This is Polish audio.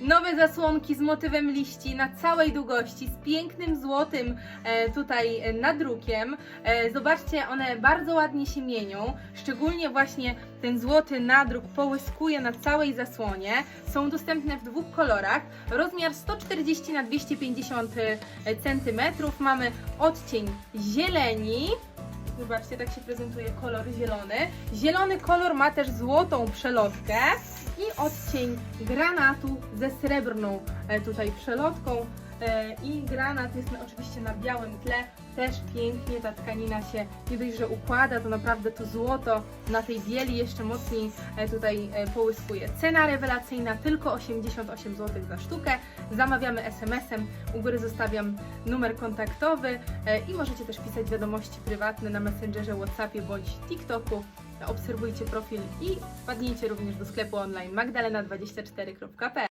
Nowe zasłonki z motywem liści na całej długości, z pięknym złotym e, tutaj e, nadrukiem. E, zobaczcie, one bardzo ładnie się mienią, szczególnie właśnie ten złoty nadruk połyskuje na całej zasłonie. Są dostępne w dwóch kolorach. Rozmiar 140 na 250 cm. Mamy odcień zieleni. Zobaczcie, tak się prezentuje kolor zielony. Zielony kolor ma też złotą przelotkę i odcień granatu ze srebrną e, tutaj przelotką. E, I granat jest oczywiście na białym tle. Też pięknie ta tkanina się nie dość, że układa, to naprawdę to złoto na tej bieli jeszcze mocniej e, tutaj połyskuje. Cena rewelacyjna tylko 88 zł za sztukę. Zamawiamy SMS-em. U góry zostawiam numer kontaktowy i możecie też pisać wiadomości prywatne na Messengerze, Whatsappie bądź TikToku. Obserwujcie profil i wpadnijcie również do sklepu online magdalena24.pl